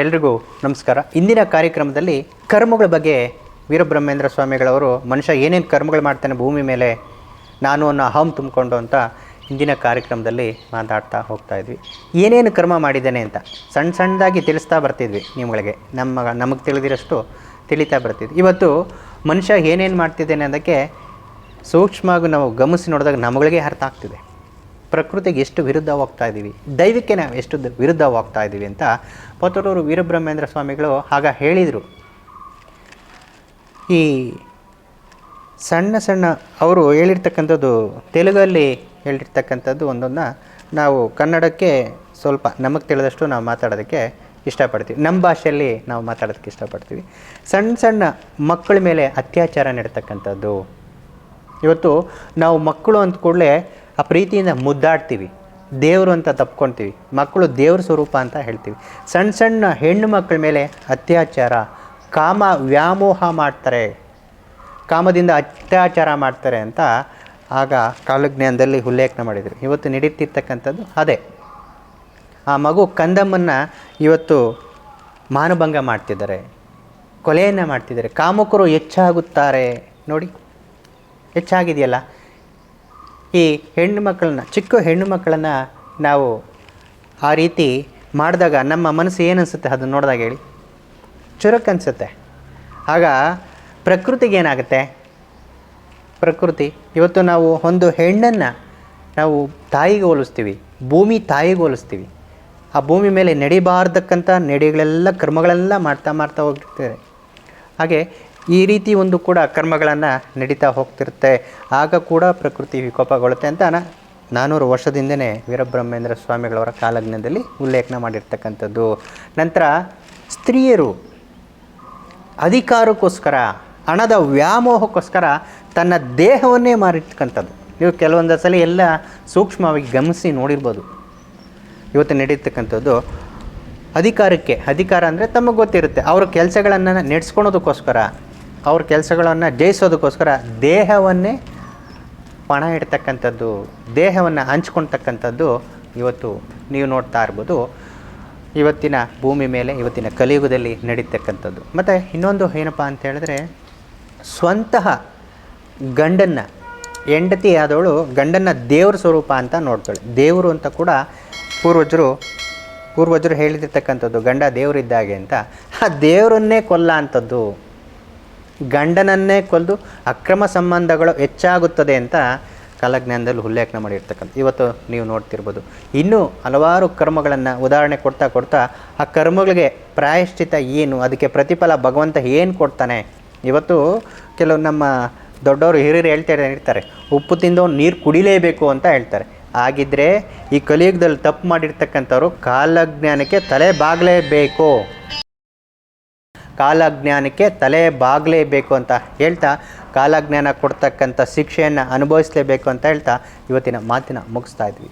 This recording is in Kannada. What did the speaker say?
ಎಲ್ರಿಗೂ ನಮಸ್ಕಾರ. ಇಂದಿನ ಕಾರ್ಯಕ್ರಮದಲ್ಲಿ ಕರ್ಮಗಳ ಬಗ್ಗೆ ವೀರಬ್ರಹ್ಮೇಂದ್ರ ಸ್ವಾಮಿಗಳವರು ಮನುಷ್ಯ ಏನೇನು ಕರ್ಮಗಳು ಮಾಡ್ತಾನೆ ಭೂಮಿ ಮೇಲೆ ನಾನು ಅನ್ನೋ ಅಹಂ ತುಂಬಿಕೊಂಡು ಅಂತ ಇಂದಿನ ಕಾರ್ಯಕ್ರಮದಲ್ಲಿ ಮಾತಾಡ್ತಾ ಹೋಗ್ತಾ ಇದ್ವಿ. ಏನೇನು ಕರ್ಮ ಮಾಡಿದ್ದೇನೆ ಅಂತ ಸಣ್ಣ ಸಣ್ಣದಾಗಿ ತಿಳಿಸ್ತಾ ಬರ್ತಿದ್ವಿ ನಿಮಗೆ ನಮ್ಮ, ನಮಗೆ ತಿಳಿದಿರೋಷ್ಟು ತಿಳಿತಾ ಬರ್ತಿದ್ವಿ. ಇವತ್ತು ಮನುಷ್ಯ ಏನೇನು ಮಾಡ್ತಿದ್ದೇನೆ ಅದಕ್ಕೆ ಸೂಕ್ಷ್ಮವಾಗಿ ನಾವು ಗಮನಿಸಿ ನೋಡಿದಾಗ ನಮಗಳಿಗೆ ಅರ್ಥ ಆಗ್ತಿದೆ. ಪ್ರಕೃತಿಗೆ ಎಷ್ಟು ವಿರುದ್ಧವಾಗ್ತಾ ಇದ್ದೀವಿ? ದೈವಕ್ಕೆ ನಾವು ಎಷ್ಟು ವಿರುದ್ಧವಾಗ್ತಾ ಇದ್ದೀವಿ ಅಂತ ಪತ್ರೂರು ವೀರಬ್ರಹ್ಮೇಂದ್ರ ಸ್ವಾಮಿಗಳು ಆಗ ಹೇಳಿದರು. ಈ ಸಣ್ಣ ಸಣ್ಣ ಅವರು ಹೇಳಿರ್ತಕ್ಕಂಥದ್ದು ತೆಲುಗಲ್ಲಿ ಹೇಳಿರ್ತಕ್ಕಂಥದ್ದು ಒಂದನ್ನು ನಾವು ಕನ್ನಡಕ್ಕೆ ಸ್ವಲ್ಪ ನಮಗೆ ತಿಳಿದಷ್ಟು ನಾವು ಮಾತಾಡೋದಕ್ಕೆ ಇಷ್ಟಪಡ್ತೀವಿ. ನಮ್ಮ ಭಾಷೆಯಲ್ಲಿ ನಾವು ಮಾತಾಡೋದಕ್ಕೆ ಇಷ್ಟಪಡ್ತೀವಿ. ಸಣ್ಣ ಸಣ್ಣ ಮಕ್ಕಳ ಮೇಲೆ ಅತ್ಯಾಚಾರ ನಡೀತಕ್ಕಂಥದ್ದು. ಇವತ್ತು ನಾವು ಮಕ್ಕಳು ಅಂದ ಕೂಡಲೇ ಆ ಪ್ರೀತಿಯಿಂದ ಮುದ್ದಾಡ್ತೀವಿ. ದೇವರು ಅಂತ ತಪ್ಕೊಳ್ತೀವಿ ಮಕ್ಕಳು ದೇವ್ರ ಸ್ವರೂಪ ಅಂತ ಹೇಳ್ತೀವಿ. ಸಣ್ಣ ಸಣ್ಣ ಹೆಣ್ಣು ಮಕ್ಕಳ ಮೇಲೆ ಅತ್ಯಾಚಾರ, ಕಾಮ ವ್ಯಾಮೋಹ ಮಾಡ್ತಾರೆ. ಕಾಮದಿಂದ ಅತ್ಯಾಚಾರ ಮಾಡ್ತಾರೆ ಅಂತ ಆಗ ಕಾಲಜ್ಞಾನದಲ್ಲಿ ಉಲ್ಲೇಖನ ಮಾಡಿದರು. ಇವತ್ತು ನಡೀತಿರ್ತಕ್ಕಂಥದ್ದು ಅದೇ. ಆ ಮಗು ಕಂದಮ್ಮನ್ನು ಇವತ್ತು ಮಾನಭಂಗ ಮಾಡ್ತಿದ್ದಾರೆ. ಕೊಲೆಯನ್ನು ಮಾಡ್ತಿದ್ದಾರೆ. ಕಾಮುಕರು ಹೆಚ್ಚಾಗುತ್ತಾರೆ. ನೋಡಿ, ಹೆಚ್ಚಾಗಿದೆಯಲ್ಲ? ಈ ಹೆಣ್ಣು ಮಕ್ಕಳನ್ನ, ಚಿಕ್ಕ ಹೆಣ್ಣು ಮಕ್ಕಳನ್ನು ನಾವು ಆ ರೀತಿ ಮಾಡಿದಾಗ ನಮ್ಮ ಮನಸ್ಸು ಏನು ಅನಿಸುತ್ತೆ? ಅದನ್ನು ನೋಡಿದಾಗ ಹೇಳಿ. ಚುರುಕು ಅನಿಸುತ್ತೆ. ಆಗ ಪ್ರಕೃತಿಗೆ ಏನಾಗುತ್ತೆ? ಪ್ರಕೃತಿ, ಇವತ್ತು ನಾವು ಒಂದು ಹೆಣ್ಣನ್ನು ನಾವು ತಾಯಿಗೆ ಹೋಲಿಸ್ತೀವಿ, ಭೂಮಿ ತಾಯಿಗೆ ಹೋಲಿಸ್ತೀವಿ. ಆ ಭೂಮಿ ಮೇಲೆ ನಡಿಬಾರ್ದಕ್ಕಂಥ ನಡೆಗಳೆಲ್ಲ, ಕರ್ಮಗಳೆಲ್ಲ ಮಾಡ್ತಾ ಮಾಡ್ತಾ ಹೋಗಿರ್ತಾರೆ ಹಾಗೆ ಈ ರೀತಿ ಒಂದು ಕೂಡ ಕರ್ಮಗಳನ್ನು ನಡೀತಾ ಹೋಗ್ತಿರುತ್ತೆ. ಆಗ ಕೂಡ ಪ್ರಕೃತಿ ವಿಕೋಪಗೊಳ್ಳುತ್ತೆ ಅಂತ ನಾ ನಾನೂರು ವರ್ಷದಿಂದನೇ ವೀರಬ್ರಹ್ಮೇಂದ್ರ ಸ್ವಾಮಿಗಳವರ ಕಾಲಜ್ಞದಲ್ಲಿ ಉಲ್ಲೇಖನ ಮಾಡಿರ್ತಕ್ಕಂಥದ್ದು. ನಂತರ ಸ್ತ್ರೀಯರು ಅಧಿಕಾರಕ್ಕೋಸ್ಕರ, ಹಣದ ವ್ಯಾಮೋಹಕ್ಕೋಸ್ಕರ ತನ್ನ ದೇಹವನ್ನೇ ಮಾರಿರ್ತಕ್ಕಂಥದ್ದು. ನೀವು ಕೆಲವೊಂದು ಸಲ ಎಲ್ಲ ಸೂಕ್ಷ್ಮವಾಗಿ ಗಮನಿಸಿ ನೋಡಿರ್ಬೋದು. ಇವತ್ತು ನಡೀತಕ್ಕಂಥದ್ದು ಅಧಿಕಾರಕ್ಕೆ, ಅಧಿಕಾರ ಅಂದರೆ ತಮಗೆ ಗೊತ್ತಿರುತ್ತೆ. ಅವರ ಕೆಲಸಗಳನ್ನು ನಡೆಸ್ಕೊಳೋದಕ್ಕೋಸ್ಕರ ಅವ್ರ ಕೆಲಸಗಳನ್ನು ಜಯಿಸೋದಕ್ಕೋಸ್ಕರ ದೇಹವನ್ನೇ ಪಣ ಇಡ್ತಕ್ಕಂಥದ್ದು, ದೇಹವನ್ನು ಹಂಚ್ಕೊಳ್ತಕ್ಕಂಥದ್ದು ಇವತ್ತು ನೀವು ನೋಡ್ತಾ ಇರ್ಬೋದು. ಇವತ್ತಿನ ಭೂಮಿ ಮೇಲೆ, ಇವತ್ತಿನ ಕಲಿಯುಗದಲ್ಲಿ ನಡೀತಕ್ಕಂಥದ್ದು. ಮತ್ತು ಇನ್ನೊಂದು ಏನಪ್ಪ ಅಂತ ಹೇಳಿದ್ರೆ, ಸ್ವಂತಹ ಗಂಡನ್ನು, ಹೆಂಡತಿ ಆದವಳು ಗಂಡನ್ನು ದೇವ್ರ ಸ್ವರೂಪ ಅಂತ ನೋಡ್ತಾಳೆ. ದೇವರು ಅಂತ ಕೂಡ ಪೂರ್ವಜರು ಪೂರ್ವಜರು ಹೇಳಿದಿರ್ತಕ್ಕಂಥದ್ದು ಗಂಡ ದೇವರಿದ್ದಾಗೆ ಅಂತ. ಆ ದೇವರನ್ನೇ ಕೊಲ್ಲ ಅಂಥದ್ದು ಗಂಡನನ್ನೇ ಕೊಲ್ದು ಅಕ್ರಮ ಸಂಬಂಧಗಳು ಹೆಚ್ಚಾಗುತ್ತದೆ ಅಂತ ಕಾಲಜ್ಞಾನದಲ್ಲಿ ಉಲ್ಲೇಖನ ಮಾಡಿರ್ತಕ್ಕಂಥ ಇವತ್ತು ನೀವು ನೋಡ್ತಿರ್ಬೋದು. ಇನ್ನೂ ಹಲವಾರು ಕರ್ಮಗಳನ್ನು ಉದಾಹರಣೆ ಕೊಡ್ತಾ ಕೊಡ್ತಾ ಆ ಕರ್ಮಗಳಿಗೆ ಪ್ರಾಯಶ್ಚಿತ ಏನು, ಅದಕ್ಕೆ ಪ್ರತಿಫಲ ಭಗವಂತ ಏನು ಕೊಡ್ತಾನೆ? ಇವತ್ತು ಕೆಲವು ನಮ್ಮ ದೊಡ್ಡವರು ಹಿರಿಯರು ಹೇಳ್ತಾ ಇರ್ತಾರೆ ಉಪ್ಪು ತಿಂದು ನೀರು ಕುಡಿಲೇಬೇಕು ಅಂತ ಹೇಳ್ತಾರೆ. ಹಾಗಿದ್ದರೆ ಈ ಕಲಿಯುಗದಲ್ಲಿ ತಪ್ಪು ಮಾಡಿರ್ತಕ್ಕಂಥವ್ರು ಕಾಲಜ್ಞಾನಕ್ಕೆ ತಲೆ ಬಾಗಲೇಬೇಕು. ಕಾಲಜ್ಞಾನಕ್ಕೆ ತಲೆ ಬಾಗಲೇಬೇಕು ಅಂತ ಹೇಳ್ತಾ ಕಾಲಜ್ಞಾನ ಕೊಡ್ತಕ್ಕಂಥ ಶಿಕ್ಷೆಯನ್ನು ಅನುಭವಿಸಲೇಬೇಕು ಅಂತ ಹೇಳ್ತಾ ಇವತ್ತಿನ ಮಾತಿನ ಮುಗಿಸ್ತಾ ಇದ್ವಿ.